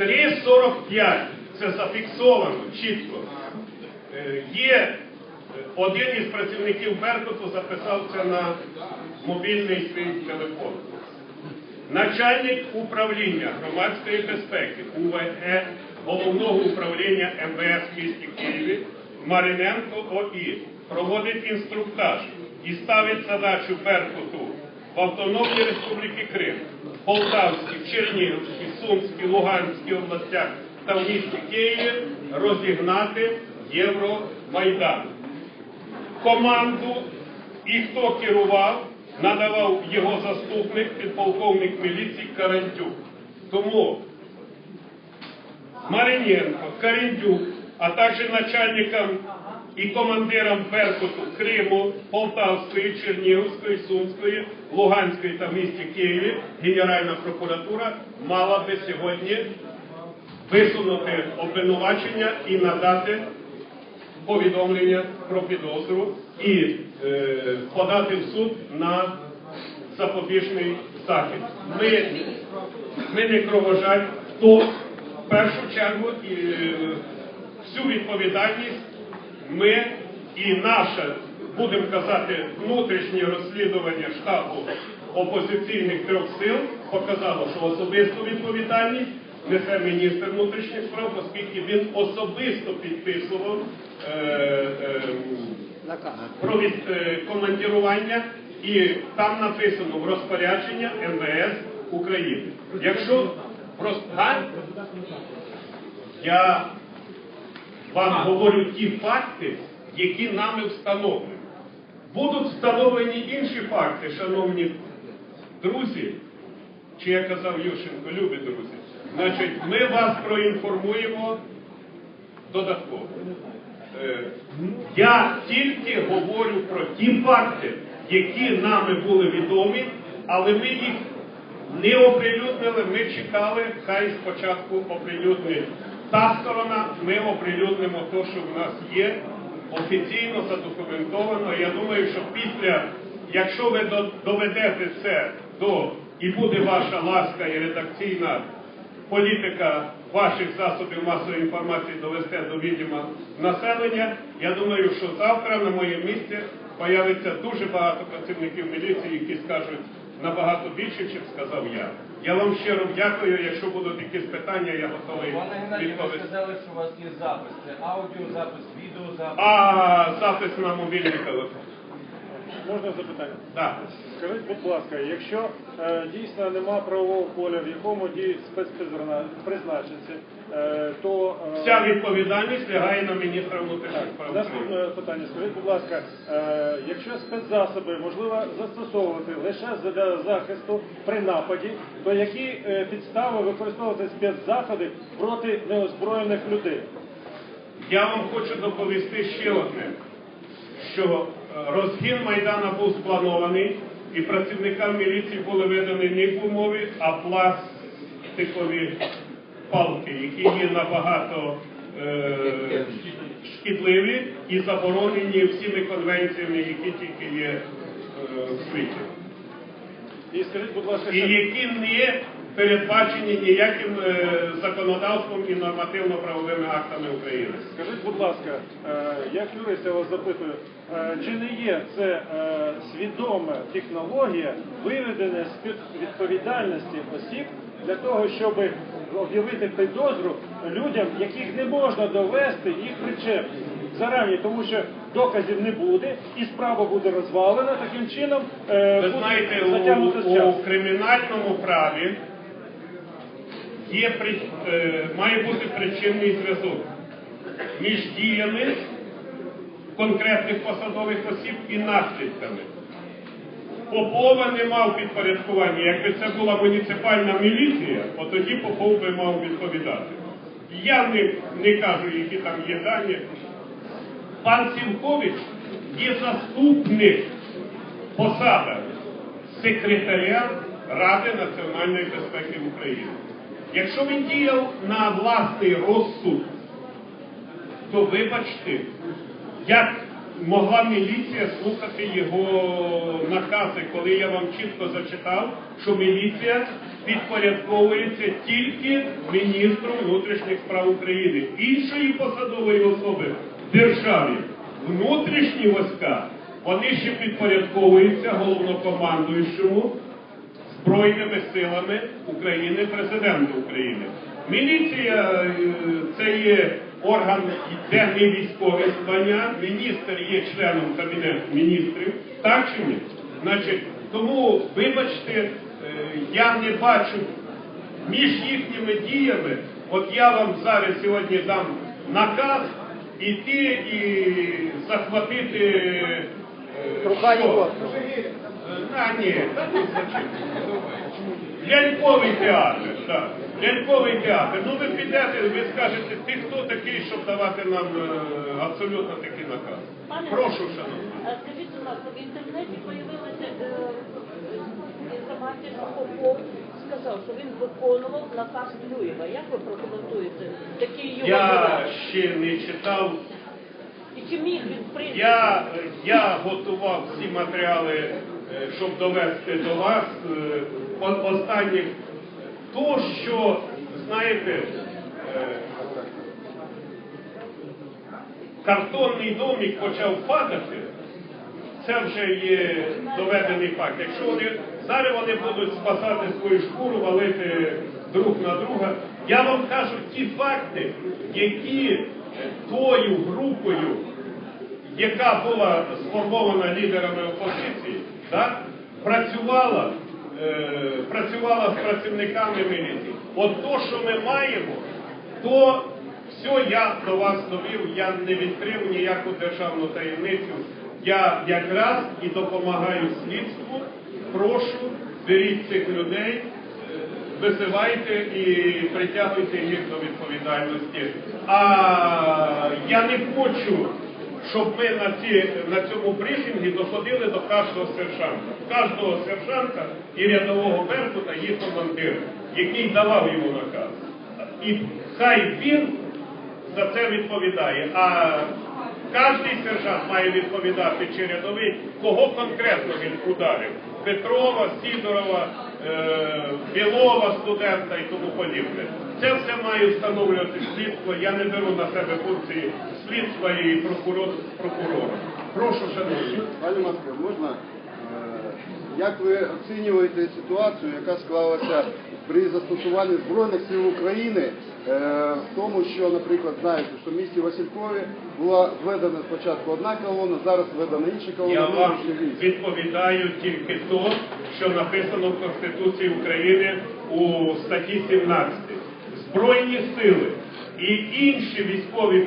3,45. Це зафіксовано чітко. Е, Є е, один із працівників Беркуту записав це на мобільний свій телефон. Начальник управління громадської безпеки УВЕ головного управління МВС в Києві Мариненко ОІ проводить інструктаж і ставить задачу Беркуту в Автономній Республіки Крим, Полтавській, Чернігівській, Сумській, Луганській областях та в місті Києві розігнати Євромайдан команду і хто керував, надавав його заступник, підполковник міліції Карандюк. Тому Мариненко, Карандюк, а також начальникам і командирам Беркуту Криму, Полтавської, Чернігівської, Сумської, Луганської та місті Києві Генеральна прокуратура мала би сьогодні висунути обвинувачення і надати повідомлення про підозру і е, подати в суд на запобіжний захід. Ми, ми не кровожать, хто в першу чергу і, е, всю відповідальність ми і наше, будемо казати, внутрішнє розслідування штабу опозиційних трьох сил показало, що особисту відповідальність несе міністр внутрішніх справ, оскільки він особисто підписував е, е, про від, е, командірування, і там написано в розпорядження МВС України. Якщо просто я вам говорю ті факти, які нами встановлені. Будуть встановлені інші факти, шановні друзі, чи я казав Ющенко, любі друзі, значить, ми вас проінформуємо додатково. Е, Я тільки говорю про ті факти, які нами були відомі, але ми їх не оприлюднили, ми чекали, хай спочатку оприлюднить та сторона, ми оприлюднимо те, що в нас є, офіційно задокументовано. Я думаю, що після, якщо ви доведете це до і буде ваша ласка і редакційна політика ваших засобів масової інформації довести до відома населення, я думаю, що завтра на моєму місці появиться дуже багато працівників міліції, які скажуть набагато більше, ніж сказав я. Я вам щиро дякую. Якщо будуть якісь питання, я готовий Пане Геннадій, ви сказали, що у вас є запис. Це аудіозапис, відеозапис. А запис на мобільний телефон. Можна запитання? Так. Скажіть, будь ласка, якщо е, дійсно нема правового поля, в якому діють спецпризначенці, е, то е, Вся відповідальність лягає на міністра внутрішніх справ. України. наступне питання. Скажіть, будь ласка, е, якщо спецзасоби можливо застосовувати лише для захисту при нападі, то які е, підстави використовувати спецзаходи проти неозброєних людей? Я вам хочу доповісти ще одне, що розгін Майдана був спланований, і працівникам міліції були видані не гумові, а пластикові палки, які є набагато е, шкідливі і заборонені всіми конвенціями, які тільки є е, в світі. І які не передбачені ніяким е, законодавством і нормативно-правовими актами України. Скажіть, будь ласка, е, як юрист я вас запитую, е, чи не є це свідома технологія виведення з під відповідальності осіб для того, щоб об'явити підозру людям, яких не можна довести їх причепність зарані, тому що доказів не буде і справа буде розвалена таким чином. е, Ви буде знаєте, у, у кримінальному праві є, е, має бути причинний зв'язок між діями конкретних посадових осіб і наслідками. Попова не мав підпорядкування. Якби це була муніципальна міліція, то тоді Попов би мав відповідати. Я не, не кажу, які там є дані. Пан Сівкович є заступник посада секретаря Ради національної безпеки України. Якщо він діяв на власний розсуд, то вибачте, як могла міліція слухати його накази, коли я вам чітко зачитав, що міліція підпорядковується тільки міністру внутрішніх справ України, іншої посадової особи в державі. Внутрішні війська, вони ще підпорядковуються головнокомандуючому Збройними силами України, президенту України. Міліція е, це є орган, де не військове звання, міністр є членом Кабінету міністрів, так чи ні? Значить, тому, вибачте, е, я не бачу між їхніми діями, от я вам зараз сьогодні дам наказ іти і захватити. е, Рука його. А, ні, та ну, зачем? Ляльковий театр, так. Ляльковий театр. Ну ви підете, ви скажете, ти хто такий, щоб давати нам е, абсолютно такі накази. Пане Прошу, шановні. а Скажіть, будь ласка, в інтернеті з'явилася е, інформація, що Попов сказав, що він виконував наказ Клюєва. Як ви прокоментуєте такі його Я слова? ще не читав. І чи міг він прийняти? Я, я готував всі матеріали, е, щоб довести до вас. е, Останніх то, що, знаєте, е, картонний домик почав падати, це вже є доведений факт. Якщо вони зараз вони будуть спасати свою шкуру, валити друг на друга, я вам кажу ті факти, які тою групою, яка була сформована лідерами опозиції, так, працювала, працювала з працівниками міліції. От то, що ми маємо, то все я до вас довів, я не відкрив ніяку державну таємницю. Я якраз і допомагаю слідству. Прошу, беріть цих людей, е, висивайте і притягуйте їх до відповідальності. А я не хочу, щоб ми на, ці, на цьому брифінгі доходили до кожного сержанта. Кожного сержанта і рядового беркута є командир, який давав йому наказ. І хай він за це відповідає. А кожний сержант має відповідати чи рядовий, кого конкретно він ударив. Петрова, Сідорова, е, Білова, студента і тому подібне. Це все має встановлювати слідство. Я не беру на себе функції слідства і прокурор, прокурора. Прошу, шановні. Пане Матко, можна? Е, Як ви оцінюєте ситуацію, яка склалася при застосуванні Збройних сил України, е, в тому, що, наприклад, знаєте, що в місті Василькові була введена спочатку одна колона, зараз введена інша колона Я вам відповідаю тільки то, що написано в Конституції України у статті 17. Збройні сили і інші військові